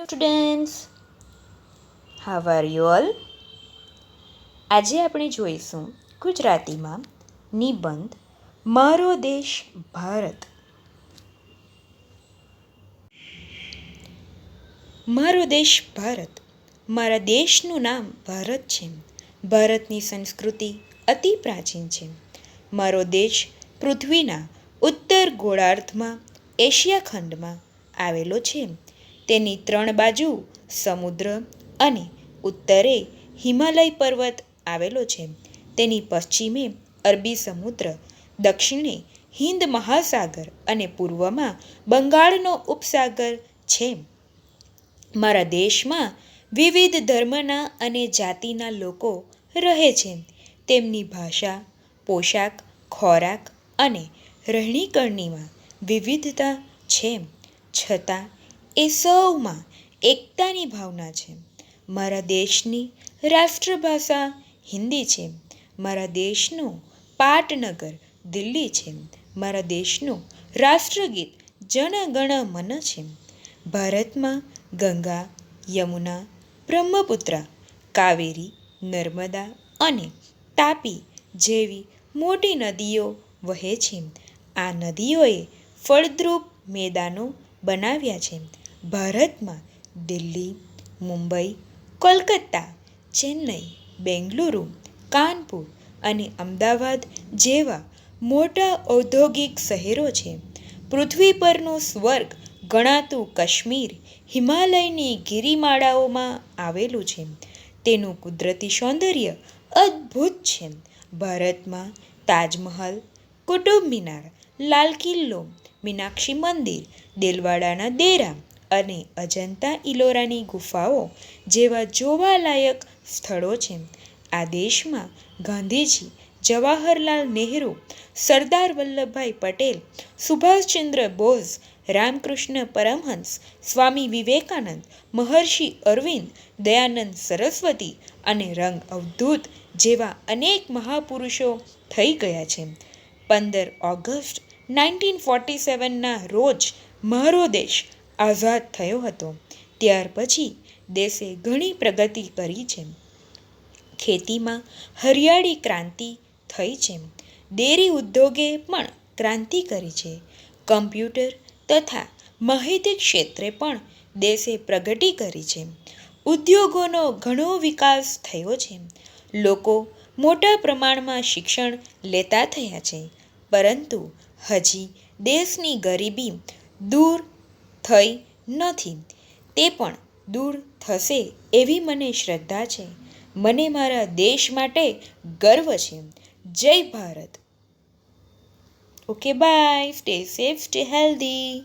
Students how are you all આજે આપણે જોઈશું ગુજરાતીમાં નિબંધ મારો દેશ ભારત. મારો દેશ ભારત. મારા દેશનું નામ ભારત છે. ભારતની સંસ્કૃતિ અતિ પ્રાચીન છે. મારો દેશ પૃથ્વીના ઉત્તર ગોળાર્ધમાં એશિયા ખંડમાં આવેલો છે. તેની ત્રણ બાજુ સમુદ્ર અને ઉત્તરે હિમાલય પર્વત આવેલો છે. તેની પશ્ચિમે અરબી સમુદ્ર, દક્ષિણે હિન્દ મહાસાગર અને પૂર્વમાં બંગાળનો ઉપસાગર છે. મારા દેશમાં વિવિધ ધર્મના અને જાતિના લોકો રહે છે. તેમની ભાષા, પોશાક, ખોરાક અને રહેણીકરણીમાં વિવિધતા છે. છતાં એ સૌમાં એકતાની ભાવના છે. મારા દેશની રાષ્ટ્રભાષા હિન્દી છે. મારા દેશનું પાટનગર દિલ્હી છે. મારા દેશનું રાષ્ટ્રગીત જનગણ મન છે. ભારતમાં ગંગા, યમુના, બ્રહ્મપુત્રા, કાવેરી, નર્મદા અને તાપી જેવી મોટી નદીઓ વહે છે. આ નદીઓએ ફળદ્રુપ મેદાનો બનાવ્યા છે. ભારતમાં દિલ્હી, મુંબઈ, કોલકાતા, ચેન્નઈ, બેંગલુરુ, કાનપુર અને અમદાવાદ જેવા મોટા ઔદ્યોગિક શહેરો છે. પૃથ્વી પરનું સ્વર્ગ ગણાતું કાશ્મીર હિમાલયની ગિરિમાળાઓમાં આવેલું છે. તેનું કુદરતી સૌંદર્ય અદ્ભુત છે. ભારતમાં તાજમહલ, કુટુંબ મિનાર, લાલ કિલ્લો, મીનાક્ષી મંદિર, દેલવાડાના ડેરા અને અજંતા ઇલોરાની ગુફાઓ જેવા જોવાલાયક સ્થળો છે. આ દેશમાં ગાંધીજી, જવાહરલાલ નહેરુ, સરદાર વલ્લભભાઈ પટેલ, સુભાષચંદ્ર બોઝ, રામકૃષ્ણ પરમહંસ, સ્વામી વિવેકાનંદ, મહર્ષિ અરવિંદ, દયાનંદ સરસ્વતી અને રંગ અવધૂત જેવા અનેક મહાપુરુષો થઈ ગયા છે. પંદર ઓગસ્ટ નાઇન્ટીન ફોર્ટી સેવનના રોજ મારો દેશ આઝાદ થયો હતો. ત્યાર પછી દેશે ઘણી પ્રગતિ કરી છે. ખેતીમાં હરિયાળી ક્રાંતિ થઈ છે. ડેરી ઉદ્યોગે પણ ક્રાંતિ કરી છે. કમ્પ્યુટર તથા માહિતી ક્ષેત્રે પણ દેશે પ્રગતિ કરી છે. ઉદ્યોગોનો ઘણો વિકાસ થયો છે. લોકો મોટા પ્રમાણમાં શિક્ષણ લેતા થયા છે. પરંતુ હજી દેશની ગરીબી દૂર થઈ નથી. તે પણ દૂર થશે એવી મને શ્રદ્ધા છે. મને મારા દેશ માટે ગર્વ છે. જય Bharat. Okay bye stay safe stay healthy